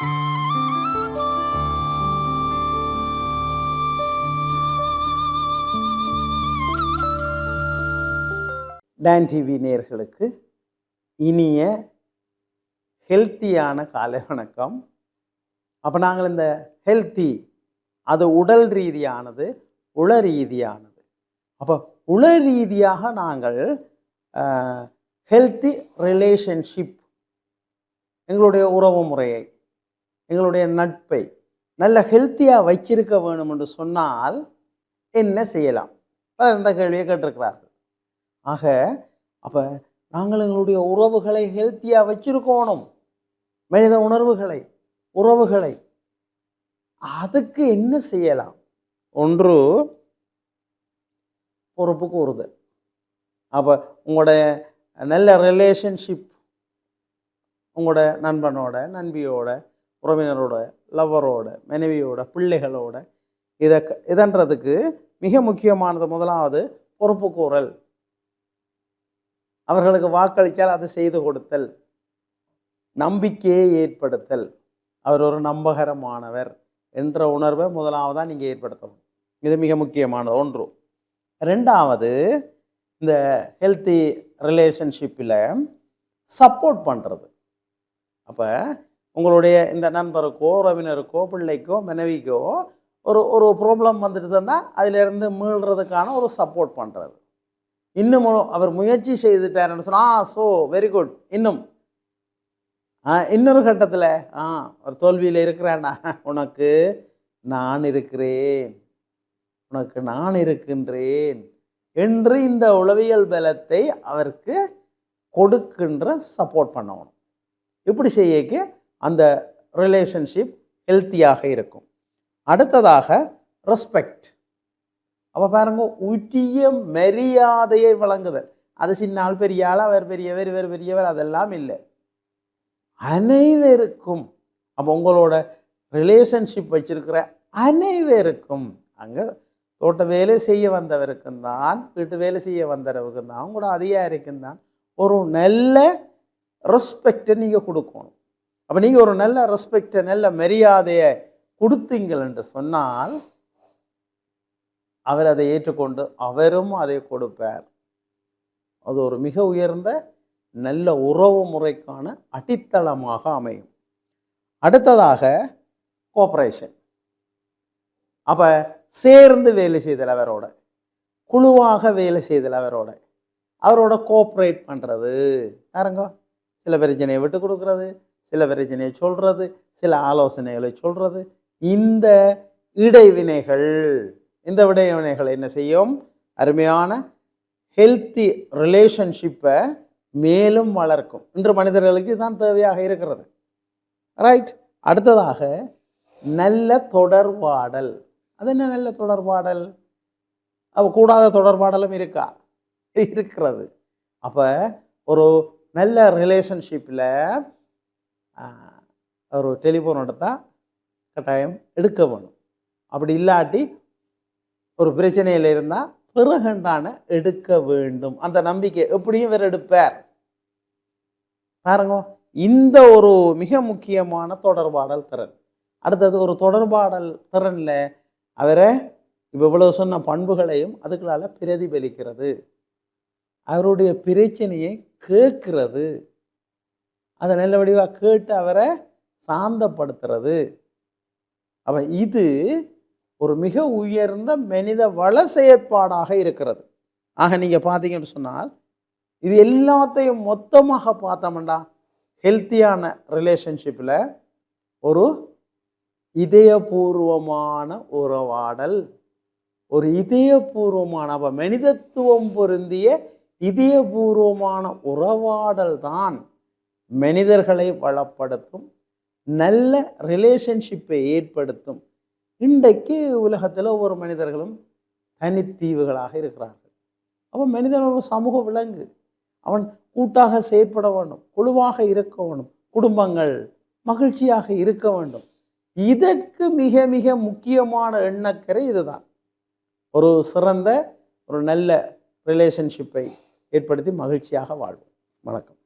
Don TV நேர்களுக்கு இனிய ஹெல்த்தியான காலை வணக்கம். அப்போ நாங்கள் இந்த ஹெல்த்தி அது உடல் ரீதியானது உள ரீதியானது. அப்போ உள ரீதியாக நாங்கள் ஹெல்த்தி ரிலேஷன்ஷிப் எங்களுடைய உறவு முறையை எங்களுடைய நட்பை நல்ல ஹெல்த்தியாக வச்சிருக்க வேணும் என்று சொன்னால் என்ன செய்யலாம்? பலர் இந்த கேள்வியை கேட்டிருக்கிறார்கள். ஆக அப்போ நாங்கள் எங்களுடைய உறவுகளை ஹெல்த்தியாக வச்சிருக்கணும் மனித உணர்வுகளை உறவுகளை. அதுக்கு என்ன செய்யலாம்? ஒன்று பொறுப்பு கூறுதல். அப்போ உங்களோட நல்ல ரிலேஷன்ஷிப் உங்களோட நண்பனோட நண்பியோட உறவினரோட லவ்வரோட மனைவியோட பிள்ளைகளோட இதை இதன்றதுக்கு மிக முக்கியமானது முதலாவது பொறுப்புக்கூறல் அவர்களுக்கு வாக்களித்தால் அதை செய்து கொடுத்தல். நம்பிக்கையை ஏற்படுத்தல். அவர் ஒரு நம்பகரமானவர் என்ற உணர்வை முதலாவதாக நீங்கள் ஏற்படுத்தணும் இது மிக முக்கியமானது. ஒன்று. ரெண்டாவது இந்த ஹெல்த்தி ரிலேஷன்ஷிப்பில் சப்போர்ட் பண்ணுறது அப்போ உங்களுடைய இந்த நண்பருக்கோ உறவினருக்கோ பிள்ளைக்கோ மனைவிக்கோ ஒரு ஒரு ப்ராப்ளம் வந்துடுதுன்னா அதிலேருந்து மீள்றதுக்கான ஒரு சப்போர்ட் பண்ணுறது இன்னும் அவர் முயற்சி செய்துட்டாருன்னு சொன்னால் ஆ ஸோ வெரி குட் இன்னும். ஆ இன்னொரு கட்டத்தில் ஆ ஒரு தோல்வியில் இருக்கிறேண்ணா உனக்கு நான் இருக்கிறேன். உனக்கு நான் இருக்கின்றேன். என்று இந்த உளவியல் பலத்தை அவருக்கு கொடுக்கின்ற சப்போர்ட் பண்ணணும். இப்படி செய்யக்கு அந்த ரிலேஷன்ஷிப் ஹெல்த்தியாக இருக்கும். அடுத்ததாக ரெஸ்பெக்ட் அப்போ பாருங்க உரிய மரியாதையை வழங்குதல். அது சின்ன ஆள் பெரிய ஆள் அவர் பெரியவர் இவர் பெரியவர் அதெல்லாம் இல்லை. அனைவருக்கும் அப்போ உங்களோட ரிலேஷன்ஷிப் வச்சிருக்கிற அனைவருக்கும் அங்கே தோட்ட வேலை செய்ய வந்தவருக்கும் தான் வீட்டு வேலை செய்ய வந்தவருக்கும் தான் உங்களோட அதிகாரிக்கும் தான் ஒரு நல்ல ரெஸ்பெக்டை நீங்கள் கொடுக்கணும். அப்போ நீங்கள் ஒரு நல்ல ரெஸ்பெக்டை நல்ல மரியாதையை கொடுத்தீங்கள் என்று சொன்னால் அவர் அதை ஏற்றுக்கொண்டு அவரும் அதை கொடுப்பார். அது ஒரு மிக உயர்ந்த நல்ல உறவு முறைக்கான அடித்தளமாக அமையும். அடுத்ததாக கோஆப்ரேஷன் அப்போ சேர்ந்து வேலை செய்தல் அவரோட குழுவாக வேலை செய்தல் அவரோட. அவரோட கோஆப்ரேட் பண்ணுறது யாருங்க? சில பிரச்சனையை விட்டு கொடுக்கறது. சில பிரச்சனையை சொல்கிறது சில ஆலோசனைகளை சொல்கிறது இந்த இடைவினைகள் இந்த இடைவினைகள் என்ன செய்யும்? அருமையான ஹெல்த்தி ரிலேஷன்ஷிப்பை மேலும் வளர்க்கும். இன்று மனிதர்களுக்கு இதுதான் தேவையாக இருக்கிறது. ரைட் அடுத்ததாக நல்ல தொடர்பாடல் அது என்ன நல்ல தொடர்பாடல் அப்போ கூடாத தொடர்பாடலும் இருக்கா? இருக்கிறது. அப்போ ஒரு நல்ல ரிலேஷன்ஷிப்பில் ஒரு டெலிஃபோன் எடுத்தால் கட்டாயம் எடுக்க வேணும். அப்படி இல்லாட்டி ஒரு பிரச்சனையில் இருந்தால் பிறகண்டான எடுக்க வேண்டும். அந்த நம்பிக்கை எப்படியும் வேறு எடுப்பார். பாருங்க இந்த ஒரு மிக முக்கியமான தொடர்பாடல் திறன். அடுத்தது ஒரு தொடர்பாடல் திறனில் அவரை இப்போ இவ்வளவு சொன்ன பண்புகளையும் அதுகளால் பிரதிபலிக்கிறது. அவருடைய பிரச்சனையை கேட்கிறது. அதை நல்ல வடிவாக கேட்டு அவரை சாந்தப்படுத்துறது. அப்போ இது ஒரு மிக உயர்ந்த மனித வள செயற்பாடாக இருக்கிறது. ஆக நீங்கள் பார்த்தீங்கன்னு சொன்னால் இது எல்லாத்தையும் மொத்தமாக பார்த்தோம்டா ஹெல்த்தியான ரிலேஷன்ஷிப்பில் ஒரு இதயபூர்வமான உறவாடல் ஒரு இதயபூர்வமான அப்போ மனிதத்துவம் பொருந்திய இதயபூர்வமான உறவாடல் தான். மனிதர்களை வளப்படுத்தும் நல்ல ரிலேஷன்ஷிப்பை ஏற்படுத்தும். இன்றைக்கு உலகத்தில் ஒவ்வொரு மனிதர்களும் தனித்தீவுகளாக இருக்கிறார்கள். அப்போ மனிதன் ஒரு சமூக விலங்கு. அவன் கூட்டாக செயற்பட வேண்டும் குழுவாக இருக்க வேண்டும் குடும்பங்கள் மகிழ்ச்சியாக இருக்க வேண்டும். இதற்கு மிக மிக முக்கியமான எண்ணக்கரை இதுதான். ஒரு சிறந்த ஒரு நல்ல ரிலேஷன்ஷிப்பை ஏற்படுத்தி மகிழ்ச்சியாக வாழ்வோம். வணக்கம்.